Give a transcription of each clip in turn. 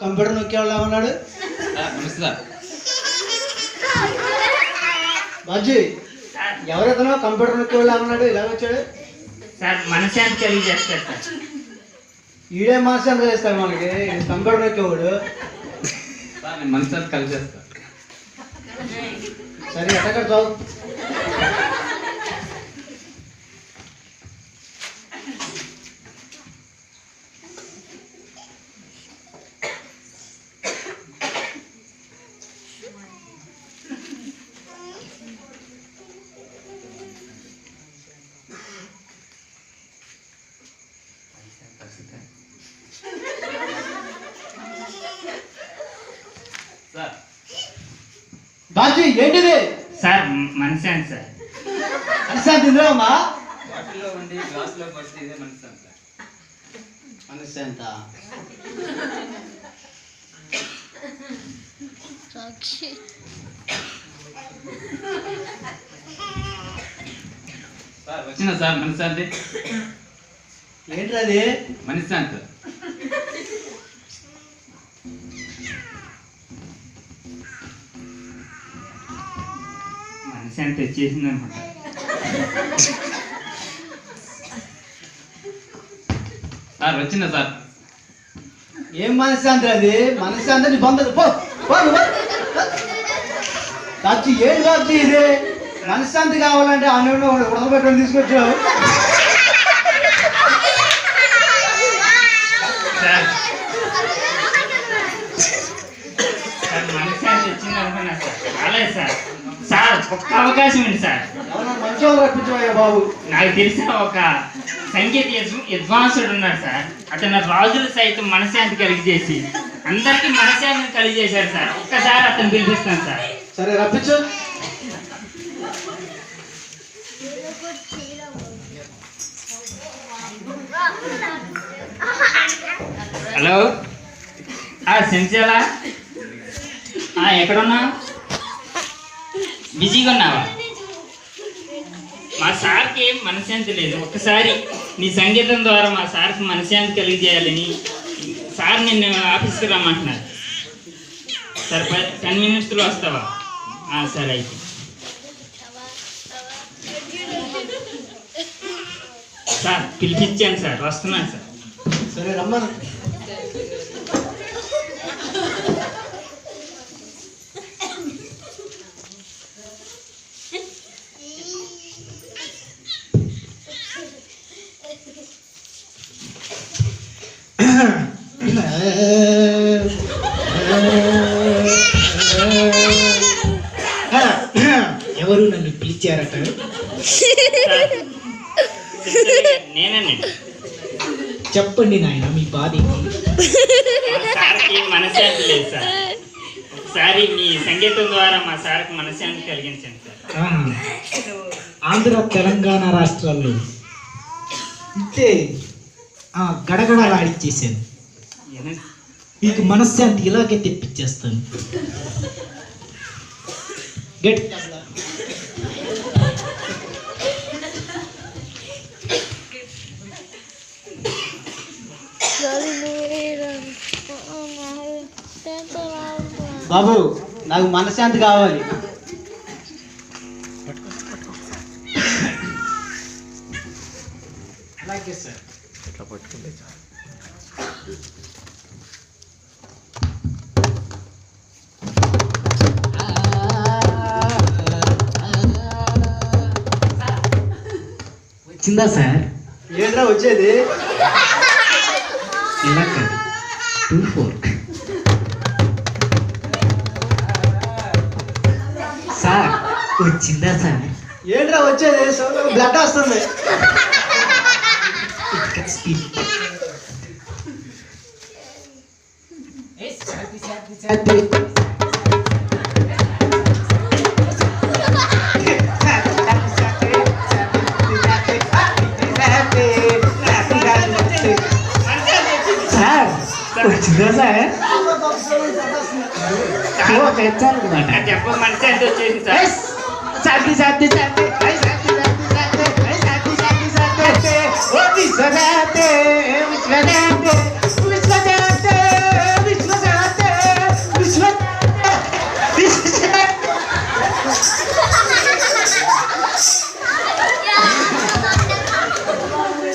Computer నొక్కేవాళ్ళు ఏమన్నాడు? నమస్తే. సార్ బాజీ ఎవరెతనో కంప్యూటర్ నొక్కేవాళ్ళు ఏమన్నాడు? ఇలా వచ్చాడు? సార్ మనశాంతి కలిగి చేస్తారు సార్. ఈడే ఎంత చేస్తాడు మనకి. కంప్యూటర్ నొక్కేవాడు. మనసు కలిసి చేస్తాను సరే ఎక్కడ చావు సార్ బాజీ ఏంటిది? సార్ మనశాంతి సార్? మనశ్శాంతి తిందిరామా? బాటిల్లో ఉండి గ్లాసులో పడితే ఇదే సార్? మనశ్శాంత సాక్షి సార్ వచ్చిన సార్ మనశ్శాంతి ఏంటది నేను మనశాంతి వచ్చేసింది అనుకుంటా సార్ వచ్చిన సార్? ఏం మనశ్శాంతి అది? మనశ్శాంతి నీ పొందదు. పో పో నువ్వు. బాజీ ఇది. మనశ్శాంతి కావాలంటే ఆ నూనె ఉడకబెట్టుకొని తీసుకొచ్చావు. ఒక్క అవకాశం ఉంది సార్. బాబు. నాకు తెలిసిన ఒక సంగీత విద్వాంసుడు ఉన్నాడు సార్. అతను రాజులు సైతం మనశాంతి కలిగి చేసి అందరికీ మనశాంతిని కలిగి చేశారు సార్. ఒక్కసారి అతను పిలిపిస్తాను సార్. సరే రప్పించు. హలో. ఆ సెంచాలా ఎక్కడున్నా బిజీగా ఉన్నావా? మా సార్కి ఏం మనశాంతి లేదు. ఒక్కసారి నీ సంగీతం ద్వారా మా సార్కి మనశాంతి కలిగజేయాలని సార్ నిన్ను ఆఫీస్కి రమ్మంటున్నారు. సరే పది టెన్ మినిట్స్లో వస్తావా? సరే అయితే. సార్ పిలిపించాను సార్. వస్తున్నాను సార్. సరే రమ్మను. ఎవరు నన్ను పిలిచారట నేనండి చెప్పండి నాయన మీ బాధ మనశ్శాంతి లేదు సార్ ఒకసారి మీ సంగీతం ద్వారా మా సార్కి మనశ్శాంతి కలిగించండి సార్. ఆంధ్ర తెలంగాణ రాష్ట్రాల్లో ఇంతే ఆ, గడగడలాడిచ్చేసాను? మీకు మనశ్శాంతి ఇలాగే తెప్పించేస్తాను. గట్. బాబు నాకు మనశ్శాంతి కావాలి. వచ్చిందా సార్? ఏంట్రా వచ్చేది? ఇలా కాదు టూ ఫోర్ సార్ వచ్చిందా సార్? ఏంట్రా వచ్చేది? బ్లడ్ వస్తుంది. స్పీడ్ వచ్చిందా చెప్పు మంచి అంటే వచ్చేసింది సార్ సాధ్య సాధ్య సాధ్య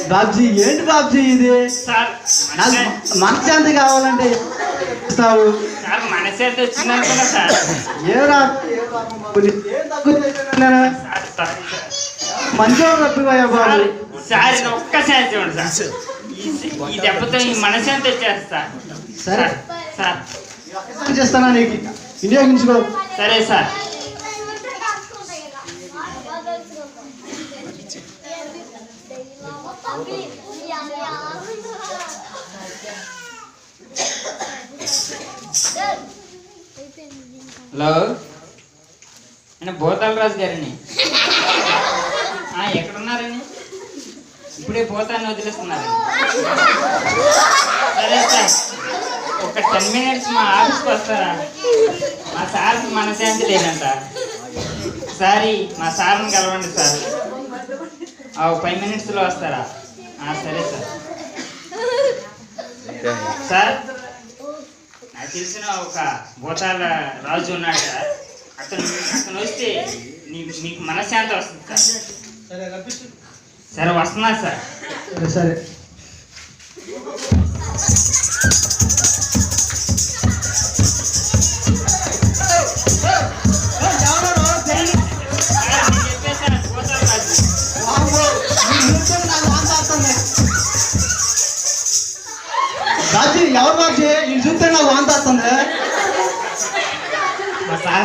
బాబ్జీ ఏంటి బాబ్జీ ఇది సార్ నాకు మనశ్శాంతి- కావాలంటే ఇస్తావు. సార్ మనశ్శాంతి ఏ. మంచిగా తప్పిపోయా బాబు. సార్, సార్ ఇది ఒక్కసారి చూడండి సార్. ఈ- ఈ దెబ్బతో ఈ మనశ్శాంతి వచ్చేస్తా సరే. సార్. ఒక్కసారి చేస్తానా నీకు? వినియోగించుకో సరే సార్. హలో. నేను రాజు గారిని. ఎక్కడున్నారని ఇప్పుడే భూతాన్ని వదిలేస్తున్నారని సరే సార్. ఒక టెన్ మినిట్స్ మా ఆఫీస్కి వస్తారా? మా సార్కి మనశాంతి లేదంట. సారీ మా సార్ని కలవండి సార్. ఆ, ఫైవ్ మినిట్స్లో వస్తారా? సరే సార్. సార్ తెలిసిన ఒక భూతాల రాజు ఉన్నాడు అతను అతను వస్తే నీ- మీకు మనశ్శాంతి వస్తుంది సార్. సరే వస్తున్నా సరే సార్,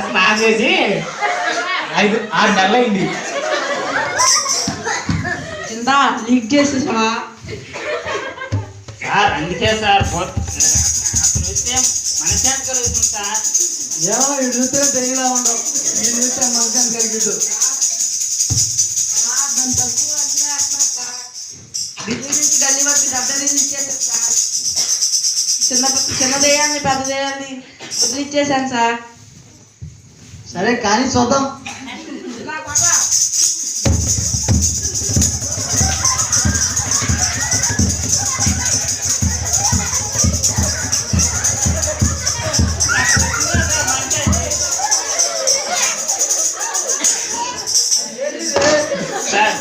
స్నానం చేసి ఐదు ఆరు నెలలు అయింది. కింద లీక్ చేసేసా సార్ అందుకే సార్ మనశ్శాంతి కలుగుతుంది సార్. ఏమో ఇది చూస్తే తెలియలా ఉండవు. ఇది చూస్తే మనసాన్ని కలిగిద్దు. ఢిల్లీ నుంచి గల్లీ వరకు డబ్బులు ఇచ్చేసాను సార్ చిన్న చిన్నదేయాన్ని పెద్దదేయాన్ని వదిలిచ్చేసాను సార్. సరే కానీ చూద్దాం. సార్.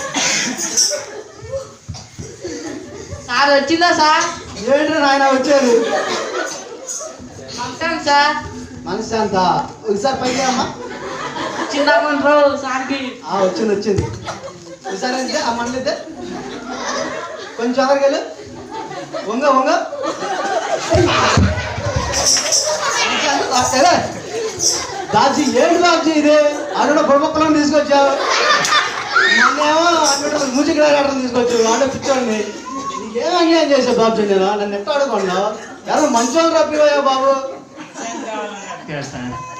సార్ వచ్చిందా సార్? ఏంటి నాయన వచ్చారు సార్. మనశ్శాంత ఒకసారి పైకి అమ్మా చిన్న కొండ్రు సార్కి ఆ, వచ్చింది వచ్చింది. ఒకసారి అంతే ఆ మండలితే కొంచెం ఎవరికి వెళ్ళు. వంగ వంగ. బాబ్జీ ఏంటి బాబ్జీ ఇది? అక్కడ బుడబొక్కలను తీసుకొచ్చావు మొన్నేమో అక్కడ మూచికి ఆడటం తీసుకొచ్చావు ఆడ పిచ్చోడిని. నీకేం అన్యాయం చేసావు బాబ్జీ నేను నన్ను ఎట్ట అడుగున్నావు ఎవరు మంచోళ్ళు రప్పిపోయావు బాబు.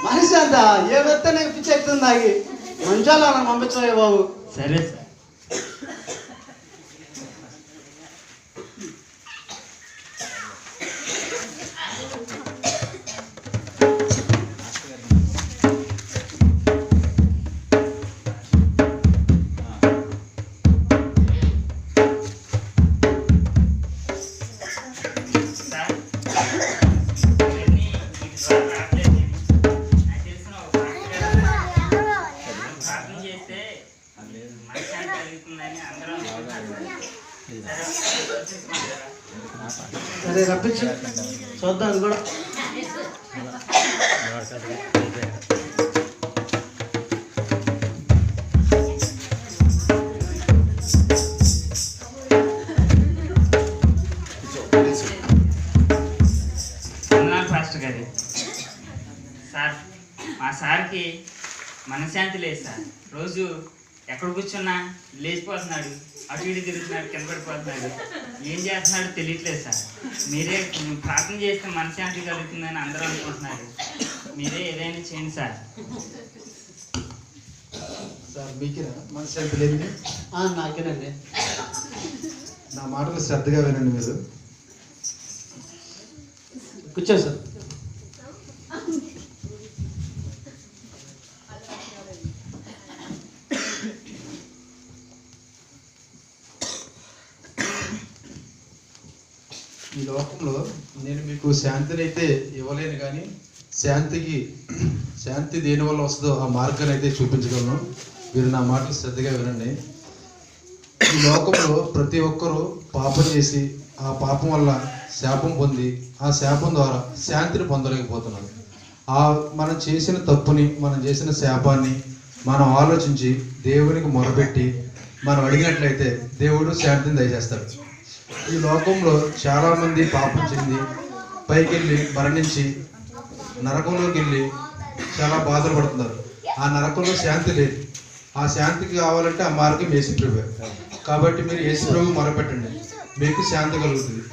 మనిషి అంత ఏ వెత్త నీకు పిచ్చి ఎక్కుతుంది నాకు మంచోళ్ళు అన్న పంపించవే బాబు. సార్ సార్, అదే రప్పించు చూద్దాం అది కూడా. గారు. సార్ మా సార్కి మనశ్శాంతి లేదు సార్. రోజు ఎక్కడ కూర్చున్నా లేచిపోతున్నాడు. అటు ఇటు తిరుగుతున్నాడు కింద పడిపోతున్నాడు. ఏం చేస్తున్నాడో తెలియట్లేదు సార్. మీరే ప్రార్థన చేస్తే మనశ్శాంతి కలుగుతుందని అందరూ అనుకుంటున్నారు. మీరే ఏదైనా చేయండి సార్. సార్ మీకేనా? మనశ్శాంతి లేనిది ఆ, నాకేనండి. నా మాటలు శ్రద్ధగా వినండి మీరు. కూర్చో సార్. లోకంలో నేను మీకు శాంతిని అయితే ఇవ్వలేను కానీ శాంతికి శాంతి దేని వల్ల వస్తుందో ఆ మార్గాన్ని అయితే చూపించగలను. మీరు నా మాటలు శ్రద్ధగా వినండి. ఈ లోకంలో ప్రతి ఒక్కరూ పాపం చేసి ఆ పాపం వల్ల శాపం పొంది ఆ శాపం ద్వారా శాంతిని పొందలేకపోతున్నారు. ఆ మనం చేసిన తప్పుని మనం చేసిన శాపాన్ని మనం ఆలోచించి దేవునికి మొరపెట్టి మనం అడిగినట్లయితే దేవుడు శాంతిని దయచేస్తాడు. ఈ లోకంలో చాలామంది పాపం చెంది పైకి వెళ్ళి మరణించి నరకంలోకి వెళ్ళి చాలా బాధలు పడుతున్నారు. ఆ నరకంలో శాంతి లేదు. ఆ శాంతికి కావాలంటే ఆ మార్గం యేసు ప్రభు కాబట్టి మీరు యేసు ప్రభు మొరపెట్టండి. మీకు శాంతి కలుగుతుంది.